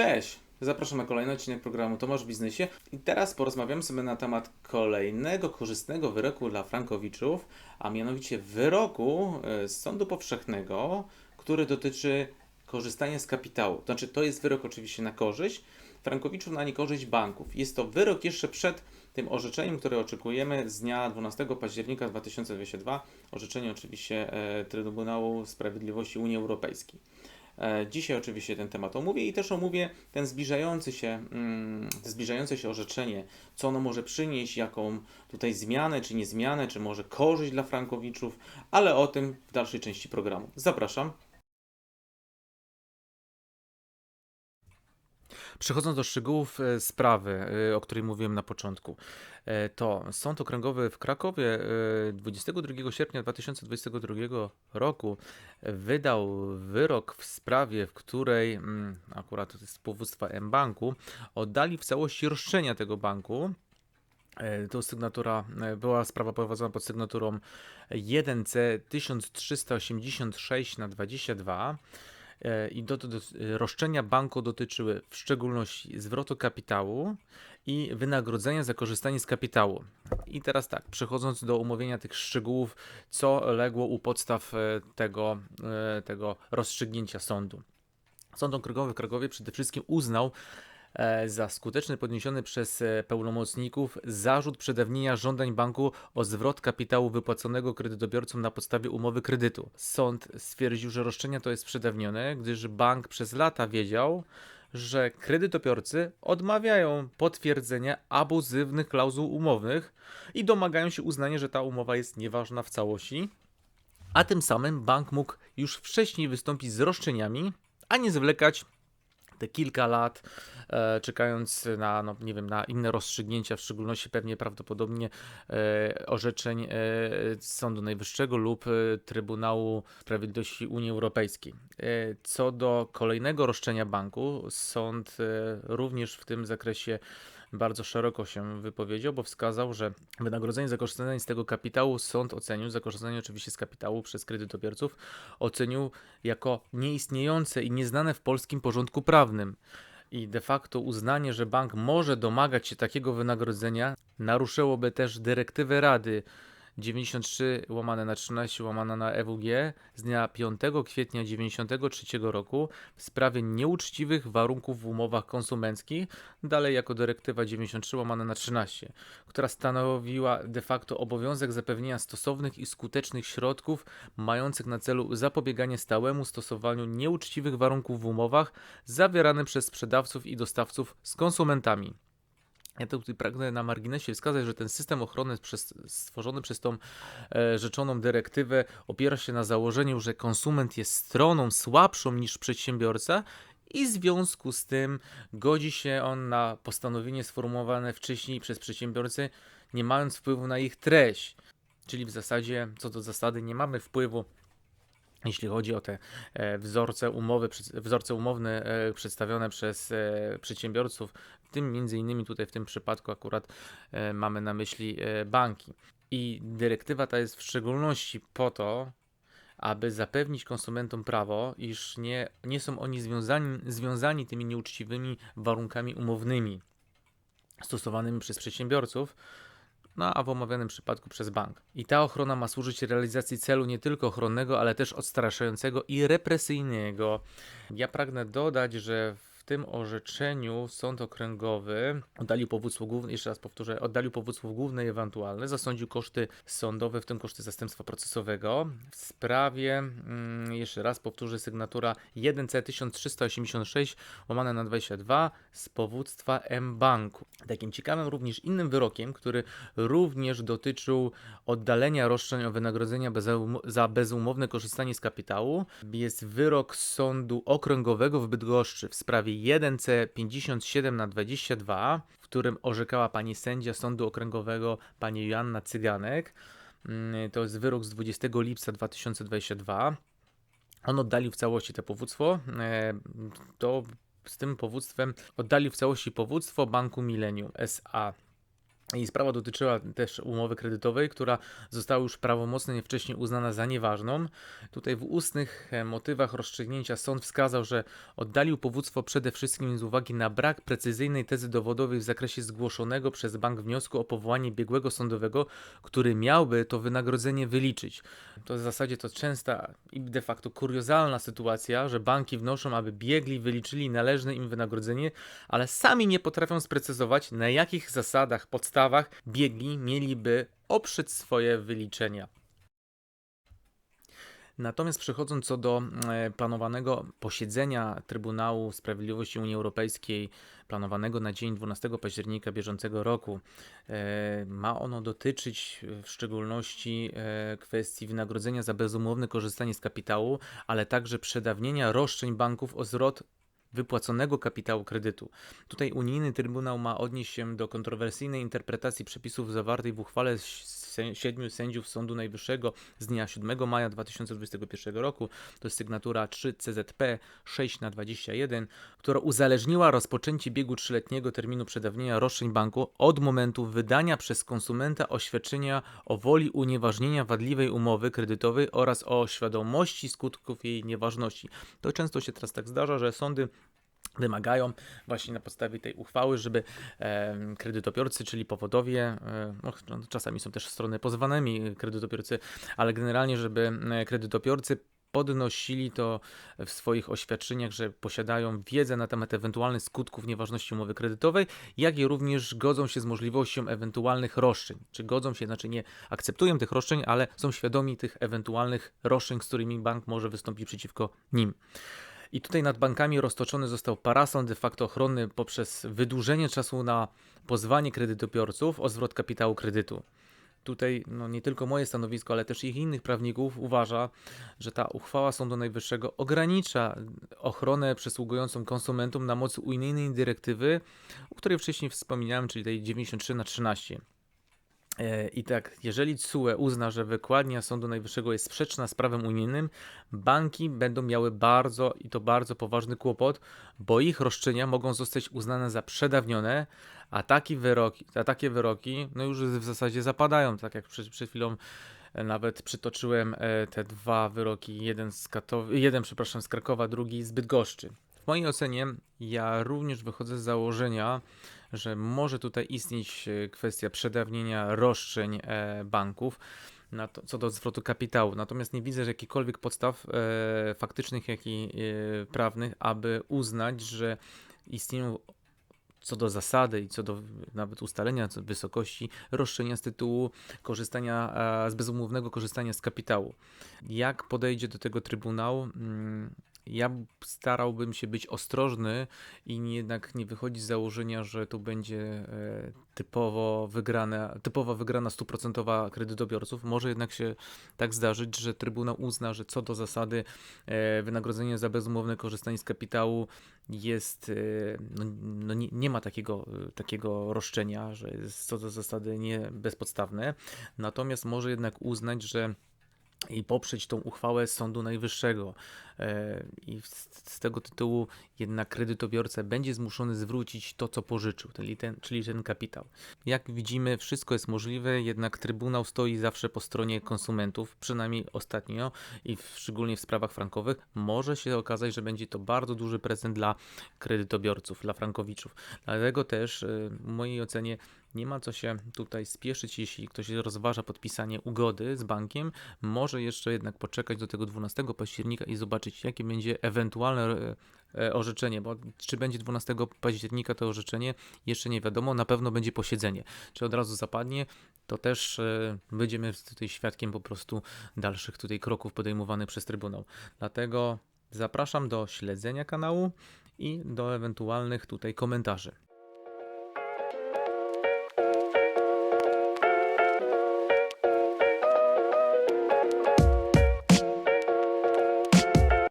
Cześć! Zapraszam na kolejny odcinek programu Tomasz w Biznesie i teraz porozmawiamy sobie na temat kolejnego korzystnego wyroku dla frankowiczów, a mianowicie wyroku e, z Sądu Powszechnego, który dotyczy korzystania z kapitału. Znaczy, to jest wyrok oczywiście na korzyść frankowiczów, na niekorzyść banków. Jest to wyrok jeszcze przed tym orzeczeniem, które oczekujemy z dnia 12 października 2022. Orzeczenie oczywiście e, Trybunału Sprawiedliwości Unii Europejskiej. E, Dzisiaj oczywiście ten temat omówię i też omówię ten zbliżający się, mm, zbliżające się orzeczenie, co ono może przynieść, jaką tutaj zmianę, czy nie zmianę, czy może korzyść dla frankowiczów, ale o tym w dalszej części programu. Zapraszam. Przechodząc do szczegółów e, sprawy, e, o której mówiłem na początku, e, to Sąd Okręgowy w Krakowie e, 22 sierpnia 2022 roku wydał wyrok w sprawie, w której mm, akurat to jest powództwa M-Banku, oddali w całości roszczenia tego banku. To sygnatura, była sprawa prowadzona pod sygnaturą 1C 1386 na 22 e, i do, do, do, roszczenia banku dotyczyły w szczególności zwrotu kapitału i wynagrodzenia za korzystanie z kapitału. I teraz tak, przechodząc do omówienia tych szczegółów, co legło u podstaw e, tego, e, tego rozstrzygnięcia sądu. Sąd Okręgowy w Krakowie przede wszystkim uznał e, za skuteczny podniesiony przez e, pełnomocników zarzut przedawnienia żądań banku o zwrot kapitału wypłaconego kredytobiorcom na podstawie umowy kredytu. Sąd stwierdził, że roszczenia to jest przedawnione, gdyż bank przez lata wiedział, że kredytobiorcy odmawiają potwierdzenia abuzywnych klauzul umownych i domagają się uznania, że ta umowa jest nieważna w całości, a tym samym bank mógł już wcześniej wystąpić z roszczeniami, a nie zwlekać te kilka lat, e, czekając na, no, nie wiem, na inne rozstrzygnięcia, w szczególności pewnie prawdopodobnie e, orzeczeń e, Sądu Najwyższego lub e, Trybunału Sprawiedliwości Unii Europejskiej. E, co do kolejnego roszczenia banku, sąd e, również w tym zakresie bardzo szeroko się wypowiedział, bo wskazał, że wynagrodzenie za korzystanie z tego kapitału sąd ocenił, za korzystanie oczywiście z kapitału przez kredytobiorców, ocenił jako nieistniejące i nieznane w polskim porządku prawnym. I de facto uznanie, że bank może domagać się takiego wynagrodzenia, naruszyłoby też dyrektywę Rady 93 łamane na 13 łamane na EWG z dnia 5 kwietnia 93 roku w sprawie nieuczciwych warunków w umowach konsumenckich, dalej jako dyrektywa 93 łamane na 13, która stanowiła de facto obowiązek zapewnienia stosownych i skutecznych środków mających na celu zapobieganie stałemu stosowaniu nieuczciwych warunków w umowach zawieranych przez sprzedawców i dostawców z konsumentami. Ja tutaj pragnę na marginesie wskazać, że ten system ochrony przez, stworzony przez tą e, rzeczoną dyrektywę opiera się na założeniu, że konsument jest stroną słabszą niż przedsiębiorca i w związku z tym godzi się on na postanowienie sformułowane wcześniej przez przedsiębiorcę, nie mając wpływu na ich treść. Czyli w zasadzie, co do zasady, nie mamy wpływu jeśli chodzi o te e, wzorce umowy, wzorce umowne e, przedstawione przez e, przedsiębiorców, w tym między innymi tutaj w tym przypadku akurat mamy na myśli banki. I dyrektywa ta jest w szczególności po to, aby zapewnić konsumentom prawo, iż nie, nie są oni związani, związani tymi nieuczciwymi warunkami umownymi stosowanymi przez przedsiębiorców, no a w omawianym przypadku przez bank. I ta ochrona ma służyć realizacji celu nie tylko ochronnego, ale też odstraszającego i represyjnego. Ja pragnę dodać, że w tym orzeczeniu sąd okręgowy oddalił powództwo główne, jeszcze raz powtórzę, oddalił powództwo główne i ewentualne, zasądził koszty sądowe, w tym koszty zastępstwa procesowego. W sprawie, mm, jeszcze raz powtórzę, sygnatura 1C 1386 łamane na 22 z powództwa M-Banku. Takim ciekawym również innym wyrokiem, który również dotyczył oddalenia roszczeń o wynagrodzenia bez, za bezumowne korzystanie z kapitału, jest wyrok Sądu Okręgowego w Bydgoszczy w sprawie 1C 57 na 22, w którym orzekała pani sędzia Sądu Okręgowego pani Joanna Cyganek. Mm, To jest wyrok z 20 lipca 2022. On oddalił w całości to powództwo. e, To z tym powództwem oddalił w całości powództwo Banku Millennium SA. I sprawa dotyczyła też umowy kredytowej, która została już prawomocnie wcześniej uznana za nieważną. Tutaj w ustnych e, motywach rozstrzygnięcia sąd wskazał, że oddalił powództwo przede wszystkim z uwagi na brak precyzyjnej tezy dowodowej w zakresie zgłoszonego przez bank wniosku o powołanie biegłego sądowego, który miałby to wynagrodzenie wyliczyć. To w zasadzie to częsta i de facto kuriozalna sytuacja, że banki wnoszą, aby biegli wyliczyli należne im wynagrodzenie, ale sami nie potrafią sprecyzować, na jakich zasadach, biegli mieliby oprzeć swoje wyliczenia. Natomiast przechodząc co do e, planowanego posiedzenia Trybunału Sprawiedliwości Unii Europejskiej, planowanego na dzień 12 października bieżącego roku, e, ma ono dotyczyć w szczególności e, kwestii wynagrodzenia za bezumowne korzystanie z kapitału, ale także przedawnienia roszczeń banków o zwrot wypłaconego kapitału kredytu. Tutaj unijny trybunał ma odnieść się do kontrowersyjnej interpretacji przepisów zawartej w uchwale siedmiu sędziów Sądu Najwyższego z dnia 7 maja 2021 roku, to jest sygnatura 3 CZP 6 na 21, która uzależniła rozpoczęcie biegu trzyletniego terminu przedawnienia roszczeń banku od momentu wydania przez konsumenta oświadczenia o woli unieważnienia wadliwej umowy kredytowej oraz o świadomości skutków jej nieważności. To często się teraz tak zdarza, że sądy wymagają właśnie na podstawie tej uchwały, żeby kredytobiorcy, czyli powodowie, e, no, czasami są też strony pozwanymi kredytobiorcy, ale generalnie, żeby e, kredytobiorcy podnosili to w swoich oświadczeniach, że posiadają wiedzę na temat ewentualnych skutków nieważności umowy kredytowej, jak i również godzą się z możliwością ewentualnych roszczeń. Czy godzą się, znaczy nie akceptują tych roszczeń, ale są świadomi tych ewentualnych roszczeń, z którymi bank może wystąpić przeciwko nim. I tutaj nad bankami roztoczony został parasol de facto ochronny poprzez wydłużenie czasu na pozwanie kredytobiorców o zwrot kapitału kredytu. Tutaj no, nie tylko moje stanowisko, ale też ich innych prawników uważa, że ta uchwała Sądu Najwyższego ogranicza ochronę przysługującą konsumentom na mocy unijnej dyrektywy, o której wcześniej wspominałem, czyli tej 93 na 13. E, I tak, jeżeli CUE uzna, że wykładnia Sądu Najwyższego jest sprzeczna z prawem unijnym, banki będą miały bardzo i to bardzo poważny kłopot, bo ich roszczenia mogą zostać uznane za przedawnione, a, taki wyroki, a takie wyroki no już w zasadzie zapadają, tak jak przed, przed chwilą e, nawet przytoczyłem e, te dwa wyroki, jeden z, Katow- jeden, przepraszam, z Krakowa, drugi z Bydgoszczy. W mojej ocenie ja również wychodzę z założenia, że może tutaj istnieć e, kwestia przedawnienia roszczeń e, banków. To, co do zwrotu kapitału. Natomiast nie widzę jakichkolwiek podstaw e, faktycznych, jak i e, prawnych, aby uznać, że istnieją co do zasady i co do nawet ustalenia wysokości roszczenia z tytułu korzystania, z bezumownego korzystania z kapitału. Jak podejdzie do tego Trybunał? Mm, ja starałbym się być ostrożny i jednak nie wychodzić z założenia, że tu będzie e, typowo wygrana, typowo wygrana stuprocentowa kredytobiorców. Może jednak się tak zdarzyć, że Trybunał uzna, że co do zasady e, wynagrodzenie za bezumowne korzystanie z kapitału jest, e, no, no nie, nie, ma takiego, takiego roszczenia, że jest co do zasady nie bezpodstawne. Natomiast może jednak uznać, że i poprzeć tą uchwałę Sądu Najwyższego. E, I z tego tytułu jednak kredytobiorca będzie zmuszony zwrócić to, co pożyczył, czyli ten, czyli ten kapitał. Jak widzimy, wszystko jest możliwe, jednak Trybunał stoi zawsze po stronie konsumentów, przynajmniej ostatnio i w, szczególnie w sprawach frankowych. Może się okazać, że będzie to bardzo duży prezent dla kredytobiorców, dla frankowiczów. Dlatego też e, w mojej ocenie nie ma co się tutaj spieszyć, jeśli ktoś rozważa podpisanie ugody z bankiem, może jeszcze jednak poczekać do tego 12 października i zobaczyć, jakie będzie ewentualne e, e, orzeczenie, bo czy będzie 12 października to orzeczenie, jeszcze nie wiadomo, na pewno będzie posiedzenie. Czy od razu zapadnie, to też e, będziemy tutaj świadkiem po prostu dalszych tutaj kroków podejmowanych przez Trybunał. Dlatego zapraszam do śledzenia kanału i do ewentualnych tutaj komentarzy.